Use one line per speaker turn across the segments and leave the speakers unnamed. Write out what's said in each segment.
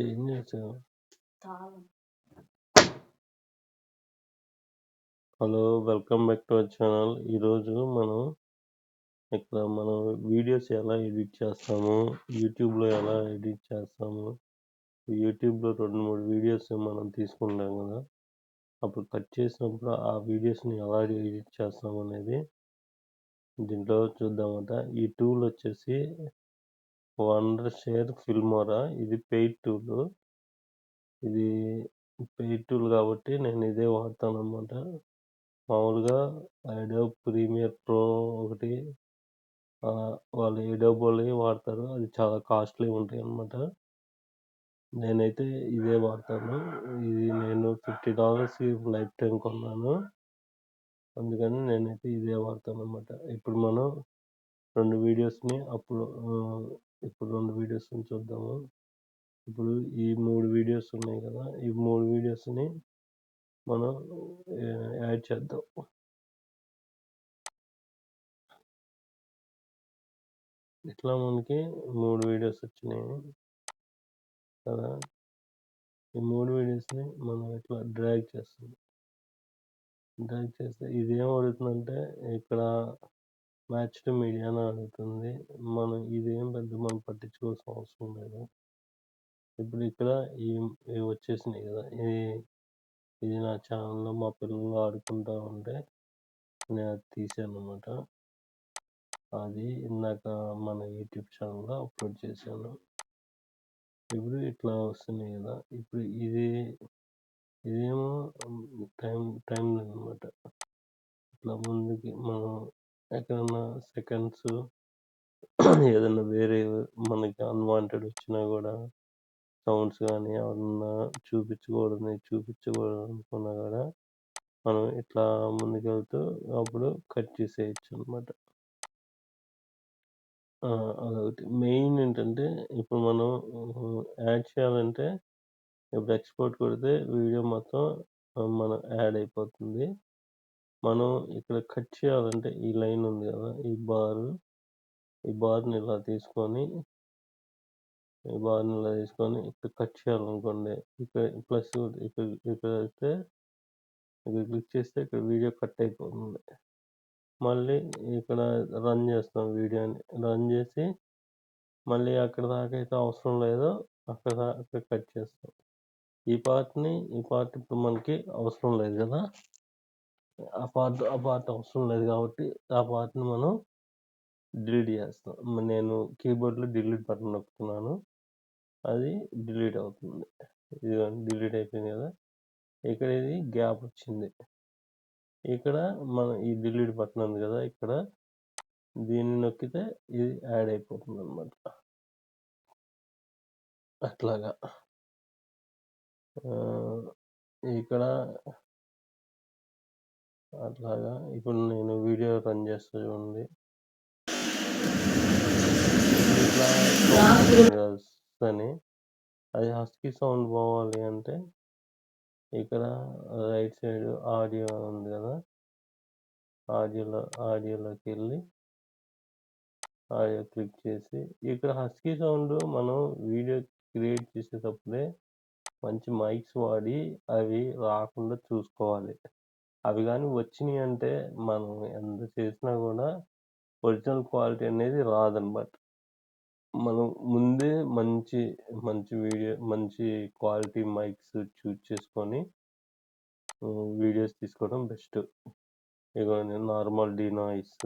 ఏం చేసావు hello welcome back to our channel ఈరోజు మనం ఇక్కడ మనం వీడియోస్ ఎలా ఎడిట్ చేస్తాము యూట్యూబ్లో ఎలా ఎడిట్ చేస్తాము యూట్యూబ్లో రెండు మూడు వీడియోస్ మనం తీసుకుంటాం కదా. అప్పుడు కట్ చేసినప్పుడు ఆ వీడియోస్ని ఎలా ఎడిట్ చేస్తాం అనేది దీంట్లో చూద్దామట ఈ టూల్ వచ్చేసి వండర్ షేర్ ఫిల్మోరా ఇది పెయిడ్ టూల్ ఇది పెయిడ్ టూల్ కాబట్టి నేను ఇదే వాడతాను అనమాట మామూలుగా అడోబ్ ప్రీమియర్ ప్రో ఒకటి వాళ్ళు ఎడోబోలే వాడతారు. అది చాలా కాస్ట్లీ ఉంటాయి అన్నమాట. నేనైతే ఇదే వాడతాను. ఇది నేను ఫిఫ్టీ డాలర్స్ లైఫ్ టైం కొన్నాను. అందుకని నేనైతే ఇదే వాడతాను అనమాట ఇప్పుడు మనం రెండు వీడియోస్ని అప్పుడు ఇప్పుడు రెండు వీడియోస్ చూద్దాము. ఇప్పుడు ఈ మూడు వీడియోస్ ఉన్నాయి కదా ఈ మూడు వీడియోస్ని మనం యాడ్ చేద్దాం. ఇట్లా మనకి మూడు వీడియోస్ వచ్చినాయి కదా. ఈ మూడు వీడియోస్ని మనం ఇట్లా డ్రాగ్ చేస్తుంది డ్రాగ్ చేస్తే ఇది ఏం అడుగుతుందంటే ఇక్కడ మ్యాచ్ టు అడుగుతుంది. మనం ఇదేం పెద్ద మనం పట్టించుకోవాల్సిన అవసరం లేదు. ఇప్పుడు ఇక్కడ ఈ ఇవి వచ్చేసినాయి కదా. ఇది ఇది నా ఛానల్లో మా పిల్లలు ఆడుకుంటూ ఉంటే నేను అది తీసాను అనమాట అది ఇందాక మన యూట్యూబ్ ఛానల్లో అప్లోడ్ చేశాను. ఇప్పుడు ఇట్లా వస్తున్నాయి కదా. ఇప్పుడు ఇది ఇదేమో టైం టైం అనమాట ఇట్లా ముందుకి మనం ఎక్కడన్నా సెకండ్స్ ఏదైనా వేరే మనకి అన్వాంటెడ్ వచ్చినా కూడా సౌండ్స్ కానీ ఏమన్నా చూపించకూడదు చూపించకూడదు అనుకున్నా కూడా మనం ఇట్లా ముందుకెళ్తూ అప్పుడు కట్ చేసేయచ్చు అనమాట అదొకటి. మెయిన్ ఏంటంటే ఇప్పుడు మనం యాడ్ చేయాలంటే ఇప్పుడు ఎక్స్పోర్ట్ కొడితే వీడియో మొత్తం మనం యాడ్ అయిపోతుంది. మనం ఇక్కడ కట్ చేయాలంటే ఈ లైన్ ఉంది కదా ఈ బార్ ఈ బార్ని ఇలా తీసుకొని ఈ బార్ని ఇలా తీసుకొని ఇక్కడ కట్ చేయాలనుకోండి ఇక్కడ ప్లస్ ఇక్కడ ఇక్కడ అయితే ఇక్కడ క్లిక్ చేస్తే ఇక్కడ వీడియో కట్ అయిపోతుంది. మళ్ళీ ఇక్కడ రన్ చేస్తాం వీడియోని రన్ చేసి మళ్ళీ అక్కడ దాకా అయితే అవసరం లేదో అక్కడ అక్కడ కట్ చేస్తాం. ఈ పార్ట్ని ఈ పార్ట్ ఇప్పుడు మనకి అవసరం లేదు కదా? ఆ పార్ట్ ఆ పార్ట్ అవసరం లేదు కాబట్టి ఆ పార్ట్ని మనం డిలీట్ చేస్తాం. నేను కీబోర్డ్లో డిలీట్ బటన్ నొక్కుతున్నాను. అది డిలీట్ అవుతుంది. ఇది డిలీట్ అయిపోయింది కదా. ఇక్కడ ఇది గ్యాప్ వచ్చింది. ఇక్కడ మనం ఈ డిలీట్ బటన్ ఉంది కదా ఇక్కడ దీన్ని నొక్కితే ఇది యాడ్ అయిపోతుంది అనమాట అట్లాగా ఇక్కడ అట్లాగా. ఇప్పుడు నేను వీడియో రన్ చేస్తా చూడండి. అని అది హస్కీ సౌండ్ పోవాలి అంటే ఇక్కడ రైట్ సైడ్ ఆడియో ఉంది కదా. ఆడియోలో ఆడియోలోకి వెళ్ళి ఆడియో క్లిక్ చేసి ఇక్కడ హస్కీ సౌండ్ మనం వీడియో క్రియేట్ చేసేటప్పుడే మంచి మైక్స్ వాడి అవి రాకుండా చూసుకోవాలి. అవి కానీ వచ్చినాయి అంటే మనం ఎంత చేసినా కూడా ఒరిజినల్ క్వాలిటీ అనేది రాదనమాట. మనం ముందే మంచి మంచి వీడియో మంచి క్వాలిటీ మైక్స్ చూజ్ చేసుకొని వీడియోస్ తీసుకోవడం బెస్ట్. ఇవన్నీ నార్మల్ డీనాయిస్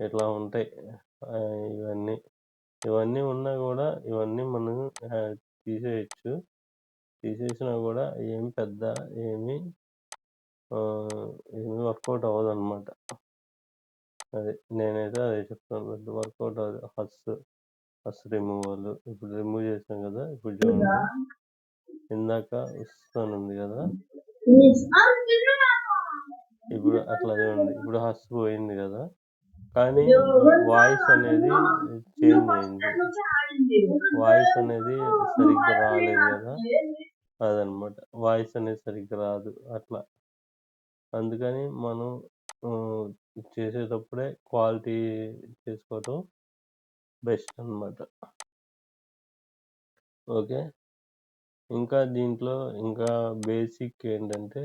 ఇట్లా ఉంటాయి ఇవన్నీ ఇవన్నీ ఉన్నా కూడా ఇవన్నీ మనం తీసేయచ్చు. తీసేసినా కూడా ఏం పెద్ద ఏమి ఏమి వర్కౌట్ అవ్వదు అనమాట అది నేనైతే అదే చెప్తాను. పెద్ద వర్కౌట్ అవ్వదు. Hiss hiss removal. ఇప్పుడు రిమూవ్ చేసాం కదా ఇప్పుడు చూడండి ఇందాక ఇస్తాను ఉంది కదా. ఇప్పుడు అట్లా చూడండి ఇప్పుడు హస్ పోయింది కదా. కానీ వాయిస్ అనేది చేంజ్ అయింది. వాయిస్ అనేది సరిగ్గా రాలేదు కదా. అదనమాట వాయిస్ అనేది సరిగ్గా రాదు. అట్లా. అందుకని మనం చేసేటప్పుడే క్వాలిటీ చేసుకోవటం బెస్ట్ అనమాట ఓకే ఇంకా దీంట్లో ఇంకా బేసిక్ ఏంటంటే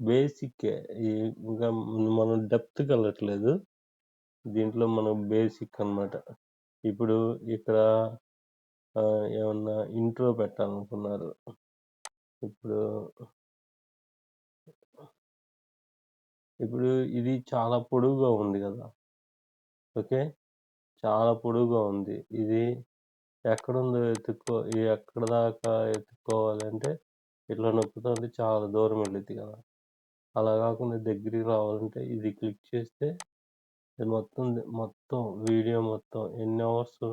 బేసిక్ ఇంకా మనం డెప్త్‌కి వెళ్ళట్లేదు. దీంట్లో మనం బేసిక్ అన్నమాట. ఇప్పుడు ఇక్కడ ఏమన్నా ఇంట్రో పెట్టాలనుకున్నారు. ఇప్పుడు ఇప్పుడు ఇది చాలా పొడువుగా ఉంది కదా ఓకే. చాలా పొడువుగా ఉంది. ఇది ఎక్కడుందో ఎతుక్కో ఎక్కడి దాకా ఎతుక్కోవాలంటే ఇట్లా నొక్కుతా చాలా దూరం వెళ్ళిద్ది కదా అలా కాకుండా దగ్గరికి రావాలంటే ఇది క్లిక్ చేస్తే ఇది మొత్తం మొత్తం వీడియో మొత్తం ఎన్ని అవర్స్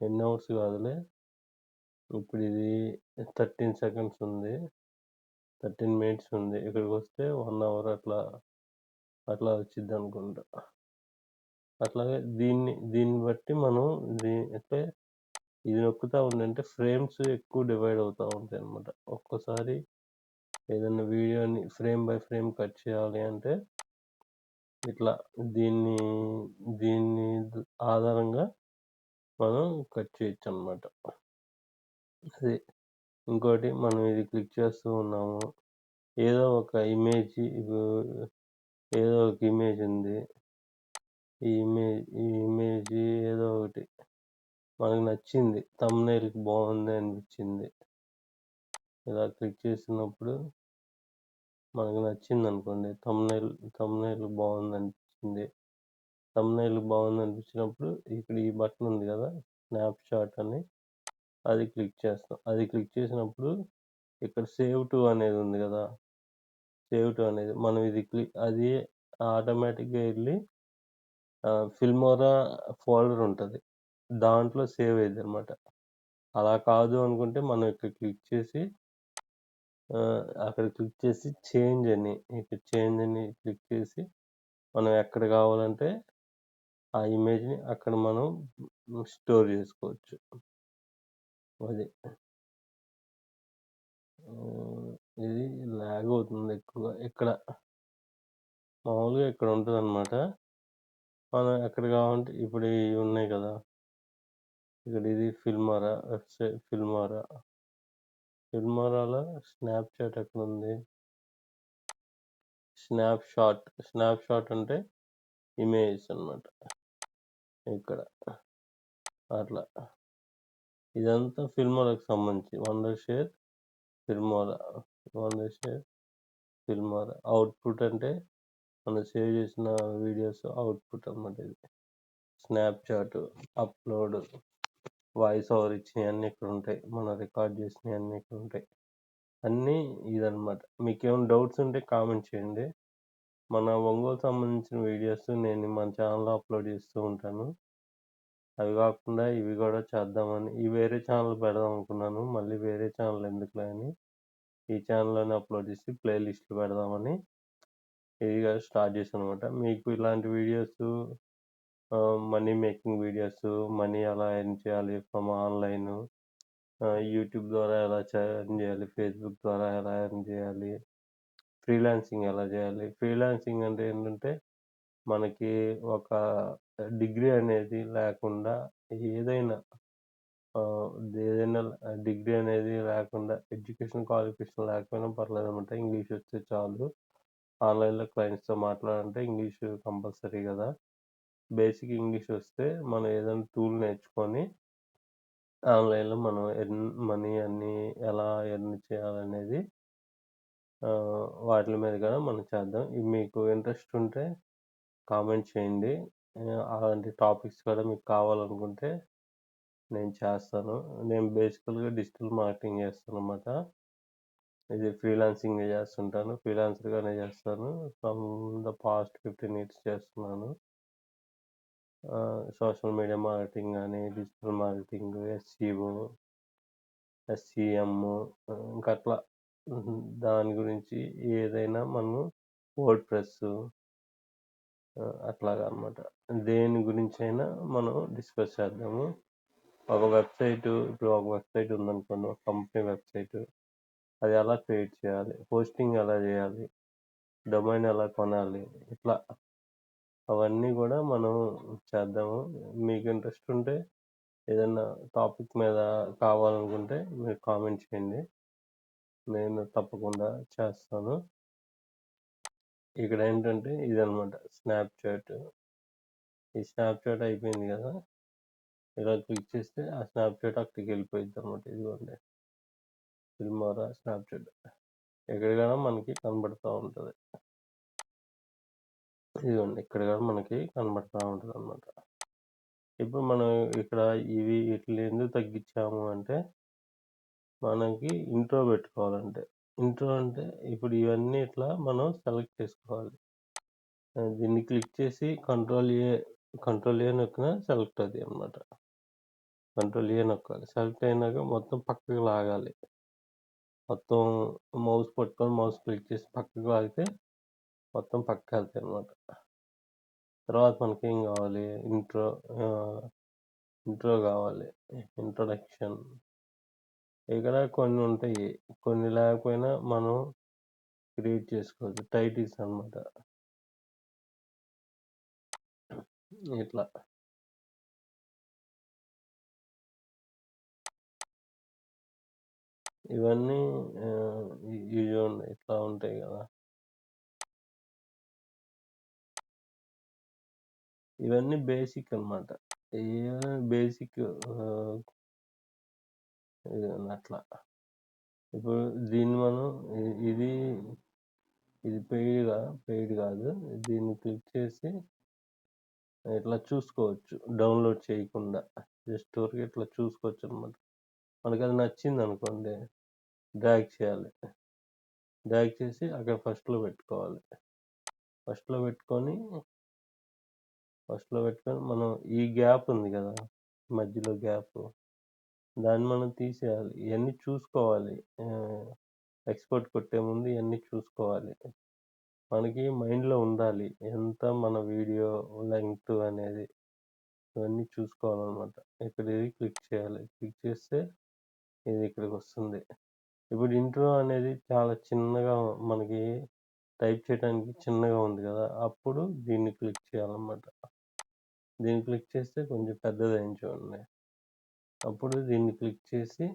ఎన్ని అవర్స్ కాదులే. ఇప్పుడు ఇది 13 సెకండ్స్ ఉంది. 13 మినిట్స్ ఉంది. ఇక్కడికొస్తే 1 అవర్ అట్లా అట్లా వచ్చిద్దనుకుంటా. అట్లాగే దీన్ని దీన్ని బట్టి మనం దీ అయితే ఇది నొక్కుతా ఉందంటే ఫ్రేమ్స్ ఎక్కువ డివైడ్ అవుతూ ఉంటాయి అనమాట ఒక్కోసారి ఏదైనా వీడియోని ఫ్రేమ్ బై ఫ్రేమ్ కట్ చేయాలి అంటే ఇట్లా దీన్ని దీన్ని ఆధారంగా మనం కట్ చేయొచ్చు అనమాట అది. ఇంకోటి మనం ఇది క్లిక్ చేస్తూ ఉన్నాము. ఏదో ఒక ఇమేజ్ ఏదో ఒక ఇమేజ్ ఉంది. ఈ ఇమేజ్ ఈ ఇమేజ్ ఏదో ఒకటి మనకు నచ్చింది. థంబ్‌నెయిల్‌కి బాగుంది అనిపించింది. ఇలా క్లిక్ చేసినప్పుడు మనకు నచ్చింది అనుకోండి. థంబ్నైల్ నచ్చిందనుకోండి. బాగుంది అనిపించింది. బాగుందనిపించింది. బాగుంది అనిపించినప్పుడు ఇక్కడ ఈ బటన్ ఉంది కదా స్నాప్ షాట్ అని అది క్లిక్ చేస్తాం. అది క్లిక్ చేసినప్పుడు ఇక్కడ సేవ్ టు అనేది ఉంది కదా సేవ్ అనేది మనం ఇది క్లిక్ అది ఆటోమేటిక్‌గా వెళ్ళి ఫిల్మోరా ఫోల్డర్ ఉంటుంది దాంట్లో సేవ్ అయ్యింది అనమాట అలా కాదు అనుకుంటే మనం ఇక్కడ క్లిక్ చేసి అక్కడ క్లిక్ చేసి చేంజ్ అని ఇక్కడ చేంజ్ అని క్లిక్ చేసి మనం ఎక్కడ కావాలంటే ఆ ఇమేజ్‌ని అక్కడ మనం స్టోర్ చేసుకోవచ్చు. అది. ఇది లాగ్ అవుతుంది ఎక్కువగా. ఇక్కడ మామూలుగా ఇక్కడ ఉంటదనమాట. మనం ఎక్కడ కావాలంటే ఇప్పుడు ఇవి ఉన్నాయి కదా! ఇక్కడ ఇది ఫిల్మారా వెబ్‌సైట్ ఫిల్మారా ఫిల్మారాలో స్నాప్‌చాట్ షాట్ స్నాప్ షాట్ అంటే ఇమేజ్ అన్నమాట. ఇక్కడ. అట్లా. ఇదంతా ఫిల్మోరాకి సంబంధించి Wondershare Filmora. Wondershare Filmora. Output అంటే మనం సేవ్ చేసిన వీడియోస్ అవుట్‌పుట్ అన్నమాట ఇది. స్నాప్‌చాట్, అప్‌లోడ్, వాయిస్ ఓవర్ ఇక్కడ ఉంటాయి మనం రికార్డ్ చేసినవన్నీ ఇక్కడ ఉంటాయి అన్నీ ఇదన్నమాట. ఏమైనా డౌట్స్ ఉంటే కామెంట్ చేయండి. మన ఒంగోలు సంబంధించిన వీడియోస్ నేను మన ఛానల్‌లో అప్‌లోడ్ చేస్తూ ఉంటాను. అవి కాకుండా ఇవి కూడా చేద్దామని ఈ వేరే ఛానల్ పెడదాం అనుకున్నాను. మళ్ళీ వేరే ఛానల్ ఎందుకులే అని ఈ ఛానల్‌లోనే అప్‌లోడ్ చేసి ప్లే లిస్ట్‌లు పెడదామని ఇది స్టార్ట్ చేశాను అనమాట మీకు ఇలాంటి videos money making videos, money ఎలా ఎర్న్ చేయాలి ఫ్రమ్ ఆన్‌లైన్ యూట్యూబ్ ద్వారా ఎలా ఎర్న్ చేయాలి, ఫేస్‌బుక్ ద్వారా ఎలా ఎర్న్ చేయాలి, ఫ్రీలాన్సింగ్ ఎలా చేయాలి. ఫ్రీలాన్సింగ్ అంటే ఏంటంటే మనకి ఒక డిగ్రీ అనేది లేకుండా ఏదైనా ఆహ్, ఏదైనా డిగ్రీ అనేది లేకుండా ఎడ్యుకేషన్ క్వాలిఫికేషన్ లేకపోయినా పర్లేదనమాట. ఇంగ్లీష్ వస్తే చాలు. ఆన్‌లైన్‌లో క్లయింట్స్‌తో మాట్లాడాలంటే ఇంగ్లీష్ కంపల్సరీ గదా! బేసిక్ ఇంగ్లీష్ వస్తే మనం ఏదైనా టూల్ నేర్చుకొని ఆన్‌లైన్‌లో మనం ఎర్న్ మనీ అన్నీ ఎలా ఎర్న్ చేయాలనేది ఆహ్, వాటిల మీద కూడా మనం చేద్దాం. ఇది మీకు ఇంట్రెస్ట్ ఉంటే కామెంట్ చేయండి. ఆహ్, అలాంటి టాపిక్స్ కూడా మీకు కావాలనుకుంటే నేను చేస్తాను. నేను బేసికల్‌గా డిజిటల్ మార్కెటింగ్ చేస్తాను అనమాట ఇది ఫ్రీలాన్సింగ్ చేస్తుంటాను. ఫ్రీలాన్సర్‌గానే చేస్తాను. ఫ్రమ్ ద పాస్ట్ 15 ఇయర్స్ చేస్తున్నాను. సోషల్ మీడియా మార్కెటింగ్ కానీ డిజిటల్ మార్కెటింగ్, ఎస్‌సిఓ, ఎస్సీఎం ఇంకా అట్లా దాని గురించి ఏదైనా మనం వర్డ్ ప్రెస్ అట్లాగా అనమాట దేని గురించైనా మనం డిస్కస్ చేద్దాము. ఒక వెబ్‌సైటు ఇప్పుడు ఒక వెబ్‌సైట్ ఉందనుకోండి. ఒక కంపెనీ వెబ్‌సైటు. అది ఎలా క్రియేట్ చేయాలి? హోస్టింగ్ ఎలా చేయాలి? డొమైన్ ఎలా కొనాలి? ఇట్లా అవన్నీ కూడా మనం చేద్దాము. మీకు ఇంట్రెస్ట్ ఉంటే ఏదైనా టాపిక్ మీద కావాలనుకుంటే మీరు కామెంట్ చేయండి నేను తప్పకుండా చేస్తాను ఇక్కడ ఏంటంటే ఇదనమాట స్నాప్చాట్ ఈ స్నాప్చాట్ అయిపోయింది కదా ఇలా క్లిక్ చేస్తే ఆ స్నాప్చాట్ అక్కడికి వెళ్ళిపోయింది అనమాట ఇదిగోండి ఫిల్మోరా స్నాప్చాట్. ఎక్కడికైనా మనకి కనబడుతూ ఉంటుంది. ఇదిగోండి ఇక్కడ కూడా మనకి కనబడుతూ ఉంటుంది అనమాట ఇప్పుడు మనం ఇక్కడ ఇవి ఇట్లా ఎందుకు తగ్గించాము అంటే మనకి ఇంట్రో పెట్టుకోవాలంటే. ఇంట్రో అంటే ఇప్పుడు ఇవన్నీ ఇట్లా మనం సెలెక్ట్ చేసుకోవాలి. దీన్ని క్లిక్ చేసి కంట్రోల్ ఏ కంట్రోల్ ఏ నొక్కిన సెలెక్ట్ అది అనమాట కంట్రోల్ ఏ నొక్కాలి సెలెక్ట్ అయినాక మొత్తం పక్కకు లాగాలి. మొత్తం మౌస్ పట్టుకొని మౌస్ క్లిక్ చేసి పక్కకు లాగితే మొత్తం పక్క వెళ్తాయి అనమాట తర్వాత మనకి ఏం కావాలి? ఇంట్రో ఇంట్రో కావాలి. ఇంట్రొడక్షన్. ఇక్కడ కొన్ని ఉంటాయి. కొన్ని లేకపోయినా మనం క్రియేట్ చేసుకోవచ్చు. టైటిల్స్ అనమాట ఇట్లా. ఇవన్నీ ఇవి ఇట్లా ఉంటాయి కదా. ఇవన్నీ బేసిక్ అన్నమాట. బేసిక్ అట్లా. ఇప్పుడు దీన్ని మనం ఇది ఇది పెయిడ్ పెయిడ్ కాదు. దీన్ని క్లిక్ చేసి ఇట్లా చూసుకోవచ్చు. డౌన్లోడ్ చేయకుండా. జస్ట్ వరకు ఇట్లా చూసుకోవచ్చు అనమాట మనకు అది నచ్చింది అనుకోండి డ్రాగ్ చేయాలి. డ్రాగ్ చేసి అక్కడ ఫస్ట్లో పెట్టుకోవాలి. ఫస్ట్లో పెట్టుకొని ఫస్ట్లో పెట్టుకొని మనం ఈ గ్యాప్ ఉంది కదా మధ్యలో గ్యాప్. దాన్ని మనం తీసేయాలి. ఇవన్నీ చూసుకోవాలి. ఎక్స్పోర్ట్ కొట్టే ముందు ఇవన్నీ చూసుకోవాలి. మనకి మైండ్లో ఉండాలి. ఎంత మన వీడియో లెంగ్త్ అనేది ఇవన్నీ చూసుకోవాలన్నమాట. ఇక్కడ ఇది క్లిక్ చేయాలి. క్లిక్ చేస్తే ఇది ఇక్కడికి వస్తుంది. ఇప్పుడు ఇంట్రో అనేది చాలా చిన్నగా మనకి టైప్ చేయడానికి చిన్నగా ఉంది కదా! అప్పుడు దీన్ని క్లిక్ చేయాలన్నమాట. దీన్ని క్లిక్ చేస్తే కొంచెం పెద్దదైంది చూడండి. అప్పుడు దీన్ని క్లిక్ చేసి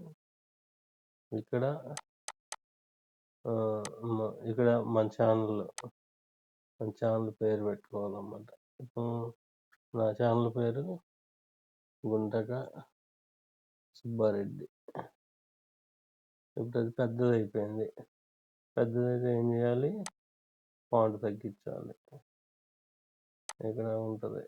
ఇక్కడ ఇక్కడ మన ఛానల్ మన ఛానల్ పేరు పెట్టుకోవాలన్నమాట. ఇప్పుడు నా ఛానల్ పేరు గుంటక సుబ్బారెడ్డి. ఇప్పుడు అది పెద్దది అయిపోయింది పెద్దదైతే ఏం చేయాలి? ఫాంట్ తగ్గించాలి. ఇక్కడ ఉంటుంది.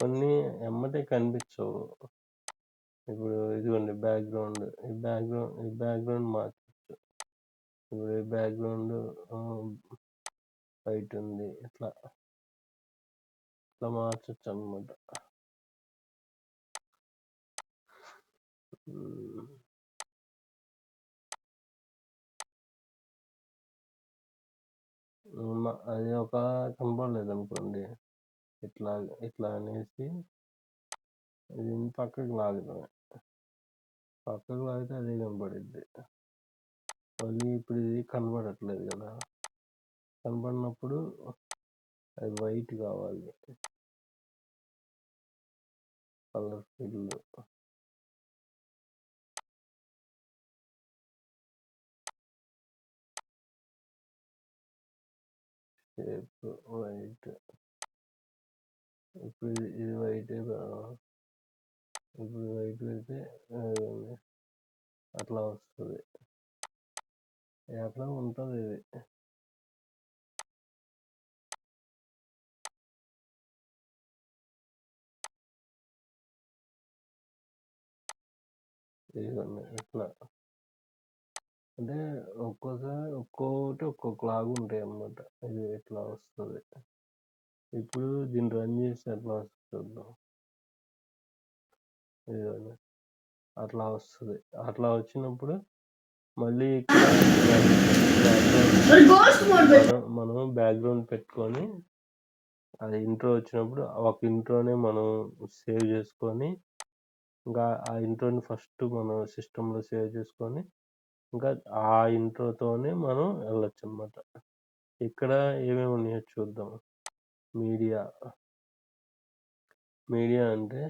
కొన్ని ఎమ్మటే కనిపించవు. ఇప్పుడు ఇదిగోండి బ్యాక్గ్రౌండ్. ఈ బ్యాక్గ్రౌండ్ ఈ బ్యాక్గ్రౌండ్ మార్చచ్చు. ఇప్పుడు ఈ బ్యాక్గ్రౌండ్ వైట్ ఉంది. ఇట్లా ఇట్లా మార్చచ్చు అనమాట అది ఒక కనపడలేదు అనుకోండి ఇట్లా ఇట్లా అనేసి దీన్ని పక్కకు లాగుతాం పక్కకు లాగితే అదే కనపడిద్ది మళ్ళీ ఇప్పుడు ఇది కనపడట్లేదు కదా. కనపడినప్పుడు అది వైట్ కావాలి. Colour field. షేప్ వైట్ ఇప్పుడు ఇది వైట్ ఇప్పుడు వైట్ అయితే అట్లా వస్తుంది. అట్లా ఉంటుంది ఇది. ఇదిగోండి ఇట్లా అంటే ఒక్కోసారి ఒక్కోటి ఒక్కొక్క లాగా ఉంటాయి అన్నమాట. ఇది ఇట్లా వస్తుంది? ఇప్పుడు దీన్ని రన్ చేసి ఎట్లా వస్తుంది చూద్దాం. ఇదిగోండి. అట్లా వస్తుంది. అట్లా వచ్చినప్పుడు మళ్ళీ ఇక్కడ
గోస్ట్ మోడ్
మనం మనం బ్యాక్గ్రౌండ్ పెట్టుకొని అది ఇంట్రో వచ్చినప్పుడు ఒక ఇంట్రోనే మనం సేవ్ చేసుకొని ఇంకా ఆ ఇంట్రోని ఫస్ట్ మనం సిస్టంలో సేవ్ చేసుకొని ఇంకా ఆ ఇంట్రోతోనే మనం వెళ్ళొచ్చు అనమాట ఇక్కడ ఏమేమి ఉన్నాయో చూద్దాం. మీడియా. మీడియా అంటే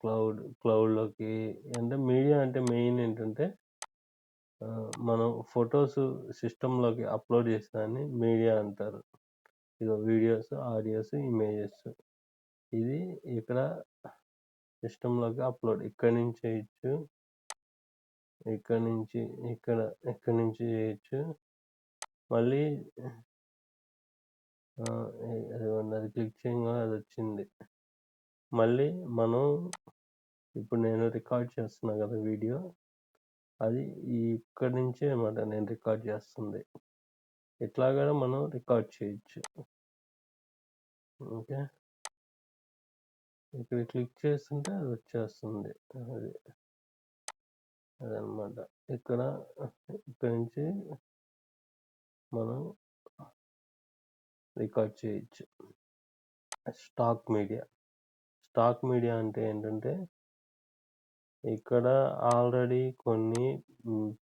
క్లౌడ్ క్లౌడ్లోకి అంటే మీడియా అంటే మెయిన్ ఏంటంటే మనం ఫొటోస్ సిస్టంలోకి అప్లోడ్ చేసేదాన్ని మీడియా అంటారు. ఇక వీడియోస్ ఆడియోస్ ఇమేజెస్. ఇది ఇక్కడ సిస్టంలోకి అప్లోడ్. ఇక్కడ నుంచి చేయొచ్చు ఇక్కడ నుంచి ఇక్కడ ఇక్కడ నుంచి చేయొచ్చు. మళ్ళీ అది క్లిక్ చేయగానే అది వచ్చింది. మళ్ళీ మనం ఇప్పుడు నేను రికార్డ్ చేస్తున్నా కదా వీడియో అది ఇక్కడ నుంచే అన్నమాట నేను రికార్డ్ చేస్తుంది. ఇట్లాగా మనం రికార్డ్ చేయొచ్చు. ఓకే. ఇక్కడ క్లిక్ చేస్తుంటే అది వచ్చేస్తుంది. అది అదనమాట. ఇక్కడ ఇక్కడ నుంచి మనం రికార్డ్ చేయొచ్చు. Stock media. స్టాక్ మీడియా అంటే ఏంటంటే ఇక్కడ ఆల్రెడీ కొన్ని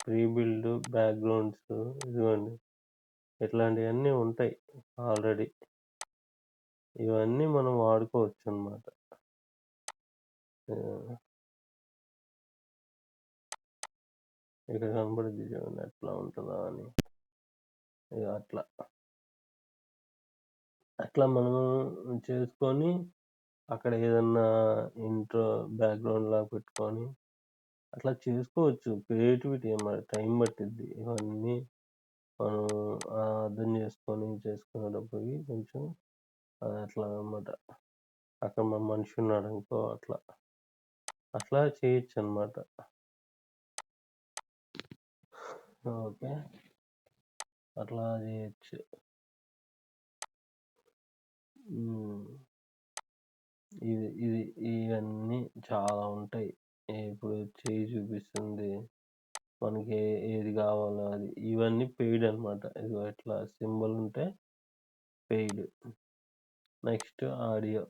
ప్రీ బిల్డ్ బ్యాక్గ్రౌండ్స్ ఇదిగోండి. ఇట్లాంటివన్నీ ఉంటాయి ఆల్రెడీ. ఇవన్నీ మనం వాడుకోవచ్చు అన్నమాట ఇక్కడ కనబడుద్ది చూడండి ఎట్లా ఉంటుందా అని. ఇక అట్లా. అట్లా మనము చేసుకొని అక్కడ ఏదన్నా ఇంట్రో బ్యాక్గ్రౌండ్ లాగా పెట్టుకొని అట్లా చేసుకోవచ్చు. క్రియేటివిటీ అన్నమాట టైం పట్టిద్ది. ఇవన్నీ మనం అర్థం చేసుకొని చేసుకునేటప్పటికి కొంచెం అది అట్లా అన్నమాట. అక్కడ మన మనిషి ఉన్నాడు అనుకో అట్లా. అట్లా చేయొచ్చు అన్నమాట. ఓకే. అట్లా చేయొచ్చు. ఇది ఇది ఇవన్నీ చాలా ఉంటాయి. ఇప్పుడు చేయి చూపిస్తుంది. మనకి ఏది కావాలో అది. ఇవన్నీ పెయిడ్ అనమాట ఇది ఇట్లా సింబల్ ఉంటే పెయిడ్ నెక్స్ట్ ఆడియో.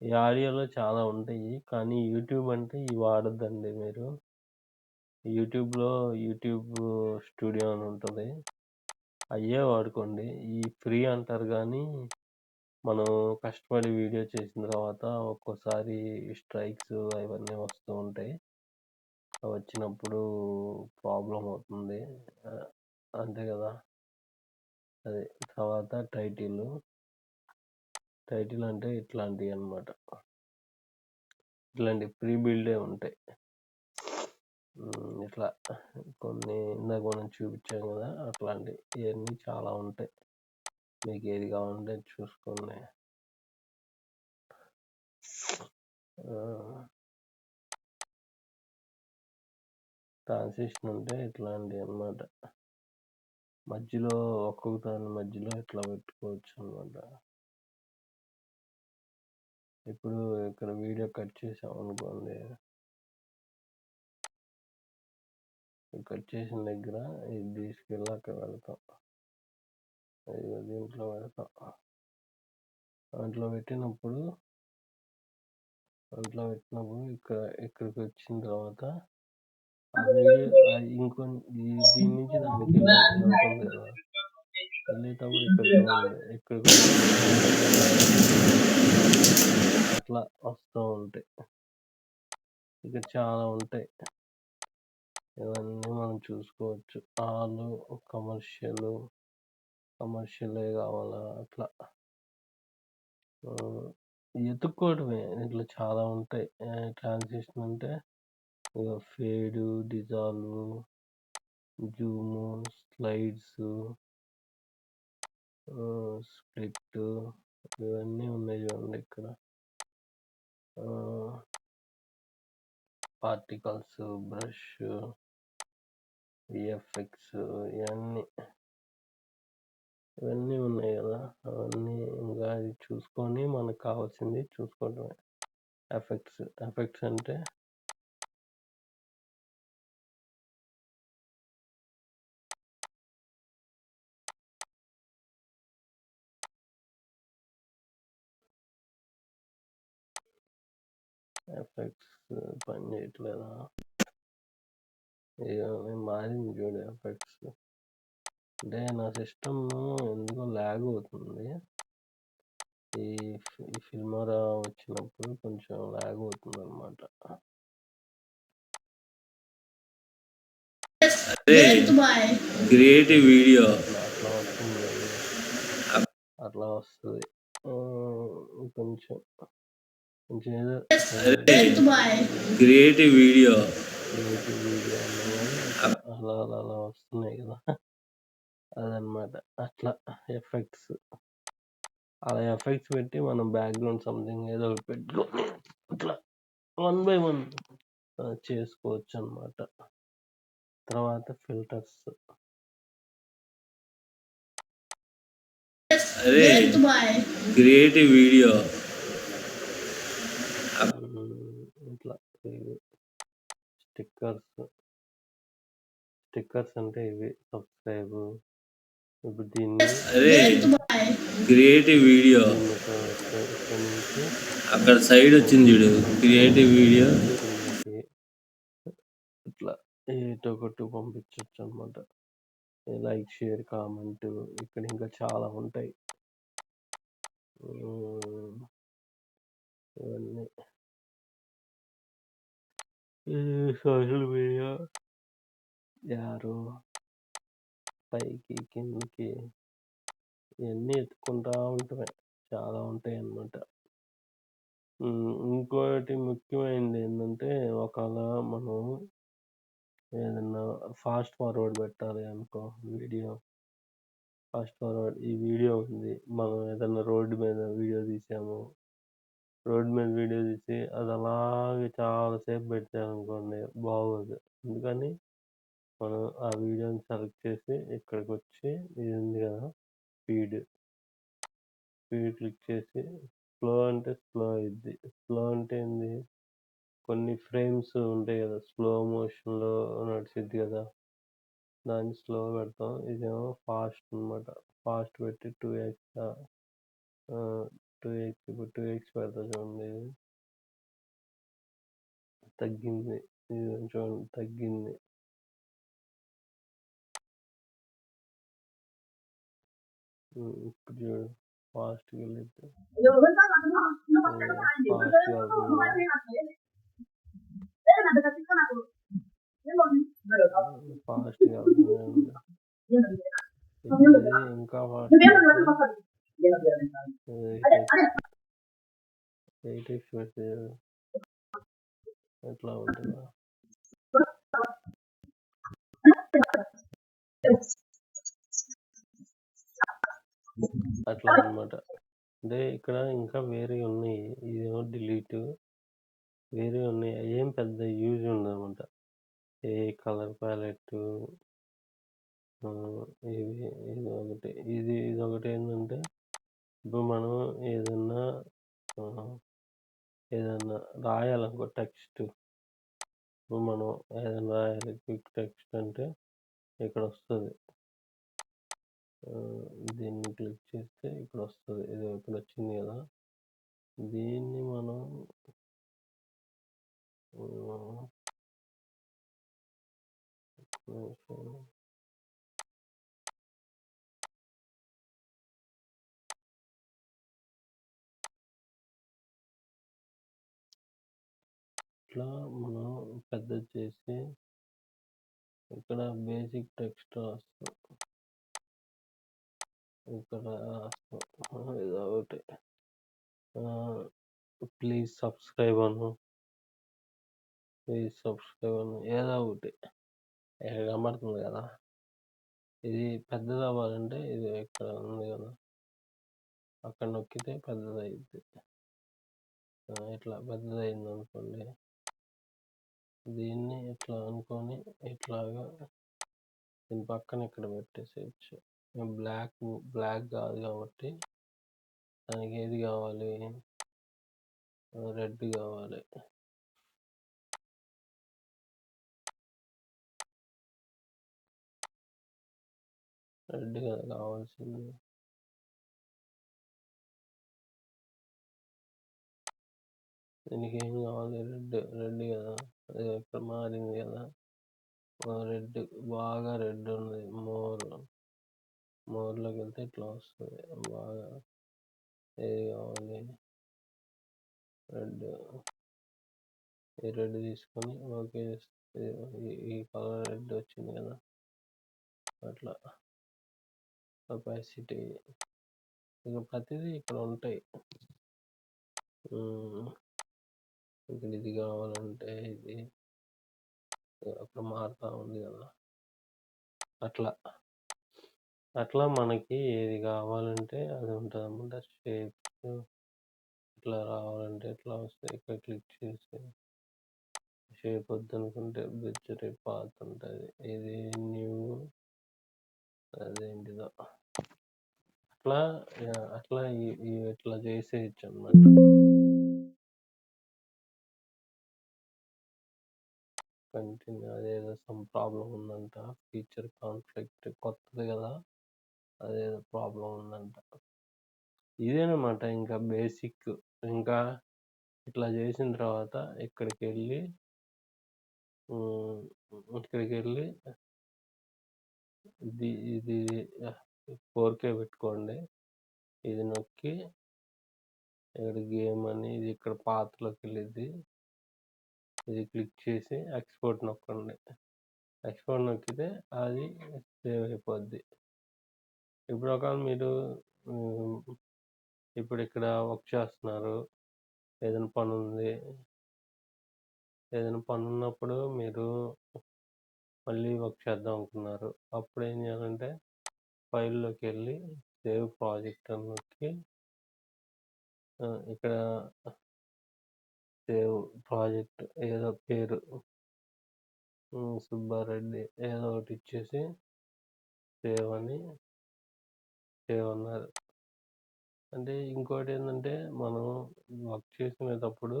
ఈ ఆడియోలో చాలా ఉంటాయి. కానీ యూట్యూబ్ అంటే ఇవి వాడొద్దండి మీరు. యూట్యూబ్లో యూట్యూబ్ స్టూడియో అని ఉంటుంది. అయ్యే వాడుకోండి. ఈ ఫ్రీ అంటారు కానీ మనం కష్టపడి వీడియో చేసిన తర్వాత ఒక్కోసారి స్ట్రైక్స్ అవన్నీ వస్తూ ఉంటాయి. వచ్చినప్పుడు ప్రాబ్లం అవుతుంది. అంతే కదా. అదే తర్వాత టైటిల్. టైటిల్ అంటే ఇట్లాంటివి అన్నమాట. ఇట్లాంటి ప్రీ బిల్డే ఉంటాయి. ఇట్లా కొన్ని ఇందాక మనం చూపించాం కదా అట్లాంటివి ఇవన్నీ చాలా ఉంటాయి. మీకు ఏది కావాలంటే చూసుకోండి ట్రాన్సిషన్ అంటే ఇట్లాంటివి అన్నమాట. మధ్యలో ఒక్కొక్క దాని మధ్యలో ఇట్లా పెట్టుకోవచ్చు అన్నమాట. ఇప్పుడు ఇక్కడ వీడియో కట్ చేసాం కట్ చేసిన దగ్గర ఇది తీసుకెళ్ళి అక్కడ పెడతాం దీంట్లో పెడతాం దాంట్లో పెట్టినప్పుడు దాంట్లో పెట్టినప్పుడు ఇక్కడ ఇక్కడికి వచ్చిన తర్వాత ఇంకో దీని నుంచి దానికి వెళ్ళేటప్పుడు ఇక్కడ ఇక్కడికి అట్లా వస్తూ ఉంటాయి. ఇక్కడ చాలా ఉంటాయి. ఇవన్నీ మనం చూసుకోవచ్చు. ఆల్ కమర్షియల్ కమర్షియలే కావాలా? అట్లా. ఎత్తుక్కోవడమే. ఇట్లా చాలా ఉంటాయి. ట్రాన్సిషన్ అంటే fade dissolve zoom slides split ఇవన్నీ ఉన్నాయి చూడండి ఇక్కడ. పార్టికల్స్ బ్రష్ విఎఫ్ఎక్స్ ఇవన్నీ ఇవన్నీ ఉన్నాయి కదా. అవన్నీ ఇంకా అది చూసుకొని మనకు కావాల్సింది చూసుకోవడమే. ఎఫెక్ట్స్ ఎఫెక్ట్స్ అంటే? ఎఫెక్ట్స్ పని చేయట్లేదా? ఇక మారింది చూడు ఎఫెక్ట్స్ అంటే నా సిస్టమ్ ఎందుకో లాగ్ అవుతుంది. ఈ ఈ ఫిల్మోరా వచ్చినప్పుడు కొంచెం లాగ్ అవుతుందనమాట.
అరే క్రియేటివ్ వీడియో
అట్లా వస్తుంది. కొంచెం కొంచెం ఏదో
క్రియేటివ్ వీడియో
క్రియేటివ్ వీడియో అలా అలా అలా వస్తున్నాయి గదా! అదనమాట. అట్లా ఎఫెక్ట్స్. అలా ఎఫెక్ట్స్ పెట్టి మనం బ్యాక్‌గ్రౌండ్ సంథింగ్ ఏదో ఒకటి పెట్టుకొని ఇట్లా వన్ బై వన్ ఆహ్, చేసుకోవచ్చనమాట. తర్వాత ఫిల్టర్స్.
అరే క్రియేటివ్ వీడియో.
ఇట్లా స్టిక్కర్స్. స్టిక్కర్స్ అంటే ఇవి సబ్‌స్క్రైబ్. ఇప్పుడు దీన్ని
అరే క్రియేటివ్ వీడియో అక్కడ సైడ్ వచ్చింది చూడు క్రియేటివ్ వీడియో
ఇట్లా ఏటో ఒకటి పంపించొచ్చనమాట. లైక్, షేర్, కామెంట్ ఇక్కడ ఇంకా చాలా ఉంటాయి. ఇవన్నీ. సోషల్ మీడియా యారో పైకి, కిందకి ఇవన్నీ ఎత్తుకుంటా ఉంటాయి చాలా ఉంటాయి అన్నమాట ఇంకోటి ముఖ్యమైనది ఏంటంటే ఒకవేళ మనం ఏదన్నా ఫాస్ట్ ఫార్వర్డ్ పెట్టాలి అనుకో వీడియో. ఫాస్ట్ ఫార్వర్డ్ ఈ వీడియో ఉంది. మనం ఏదన్నా రోడ్డు మీద వీడియో తీసాము. రోడ్డు మీద వీడియో తీసి అది అలాగే చాలాసేపు పెట్టామనుకోండి బాగోదు. అందుకని మనం ఆ వీడియోని సెలెక్ట్ చేసి ఇక్కడికి వచ్చి ఇది ఉంది కదా స్పీడ్. స్పీడ్ క్లిక్ చేసి స్లో అంటే స్లో అయింది స్లో అంటే ఏంది? కొన్ని ఫ్రేమ్స్ ఉంటాయి కదా స్లో మోషన్‌లో నడిచిద్ది కదా దాన్ని స్లో పెడతాం. ఇదేమో ఫాస్ట్ అనమాట. ఫాస్ట్ పెట్టి టూ ఎక్స్ టూ ఎక్స్ ఇప్పుడు 2ఎక్స్ పెడతా చూడండి. తగ్గింది. ఇది చూడండి తగ్గింది. హ్మ్. ఇప్పుడు చూడు ఫాస్ట్‌గా వెళ్ళిద్ది. హ్మ్. ఫాస్ట్‌గా వెళ్తుంది గదా! హ్మ్. ఫాస్ట్‌గా వెళ్తుంది చూడండి. ఇప్పుడు ఇది ఇంకా ఫాస్ట్ పెడితే ఇది 8 ఎక్స్ పెడితే ఎట్లా ఉంటదో. అట్లా అన్నమాట. అంటే ఇక్కడ ఇంకా వేరేయి ఉన్నాయి. ఇదేమో డిలీట్. వేరేయి ఉన్నాయి. ఏం పెద్ద యూజ్ ఉండదనమాట. ఏ కలర్ ప్యాలెట్టు ఆహ్, ఇది ఇదొకటి. ఇది ఏంటంటే ఇప్పుడు మనం ఏదన్నా ఆహ్, ఏదన్నా రాయాలనుకో టెక్స్ట్. ఇప్పుడు మనం ఏదైనా రాయాలి క్విక్ టెక్స్ట్ అంటే ఇక్కడొస్తది. దీన్ని క్లిక్ చేస్తే ఇక్కడ వస్తుంది ఇది ఇప్పుడు వచ్చింది కదా దీన్ని మనం ఇట్లా మనం పెద్దది చేసి ఇక్కడ బేసిక్ టెక్స్ట్ రాస్తాం. ఇక్కడ ఏదో ఒకటి ప్లీజ్ సబ్స్క్రైబ్ అను. ప్లీజ్ సబ్స్క్రైబ్ అను. ఏదో ఒకటి. ఇక్కడ కనబడుతుంది కదా? ఇది పెద్దదవ్వాలంటే ఇది ఇక్కడ ఉంది కదా? అక్కడ నొక్కితే పెద్దది అయింది ఇట్లా పెద్దది అయింది అనుకోండి. దీన్ని ఇట్లా అనుకొని ఇట్లాగా దీని పక్కన ఇక్కడ పెట్టేసేయచ్చు. బ్లాక్ బ్లాక్ కాదు కాబట్టి దానికి ఏది కావాలి రెడ్ కావాలి రెడ్ కదా కావాల్సింది. దీనికి ఏం కావాలి రెడ్. రెడ్ కదా అది ఇక్కడ మారింది కదా రెడ్ బాగా రెడ్ ఉంది. మోర్ మోడ్లోకి వెళ్తే ఇట్లా వస్తుంది. బాగా ఏది కావాలి? రెడ్. ఈ రెడ్ తీసుకొని ఓకే ఈ- కలర్ రెడ్ వచ్చింది కదా? అట్లా. కెపాసిటీ ఇక ప్రతిదీ ఇక్కడ ఉంటాయి. ఇక్కడ ఇది కావాలంటే ఇది. అక్కడ మారుతూ ఉంది కదా? అట్లా. అట్లా మనకి ఏది కావాలంటే అది ఉంటుంది అన్నమాట షేప్స్ ఇట్లా రావాలంటే ఇట్లా వస్తాయి. ఇక్కడ క్లిక్ చేసి షేప్ వద్దనుకుంటే బెచ్చరీ పాత్ ఉంటుంది. ఇది న్యూ అదేంటిదో. అట్లా అట్లా ఇట్లా చేసేయచ్చు అన్నమాట కంటిన్యూ అదేదో సమ్ ప్రాబ్లం ఉందంట. ఫీచర్ కాన్ఫ్లిక్ట్ కొత్తది కదా. అదేదో ప్రాబ్లం ఉందంట. ఇదేనమాట ఇంకా బేసిక్ ఇంకా ఇట్లా చేసిన తర్వాత ఇక్కడికి వెళ్ళి ఇక్కడికి వెళ్ళి ఇది ఇది ఫోర్కే పెట్టుకోండి. ఇది నొక్కి ఇక్కడ గేమ్ అని ఇది ఇక్కడ పాత్రలోకి వెళ్ళిద్ది ఇది క్లిక్ చేసి ఎక్స్పోర్ట్ నొక్కండి. ఎక్స్పోర్ట్ నొక్కితే అది సేవ్ అయిపోద్ది. ఇప్పుడు ఒకవేళ మీరు ఇప్పుడు ఇక్కడ వర్క్ చేస్తున్నారు. ఏదైనా పని ఉంది ఏదైనా పని ఉన్నప్పుడు మీరు మళ్ళీ వర్క్ చేద్దాం అనుకున్నారు. అప్పుడు ఏం చేయాలంటే ఫైల్లోకి వెళ్ళి సేవ్ ప్రాజెక్ట్ అని నొక్కి ఆ, ఇక్కడ సేవ్ ప్రాజెక్ట్ ఏదో పేరు సుబ్బారెడ్డి ఏదో ఒకటి ఇచ్చేసి సేవ్ అని సేవ్ అన్నారు అంటే ఇంకోటి ఏంటంటే మనం వర్క్ చేసుకునేటప్పుడు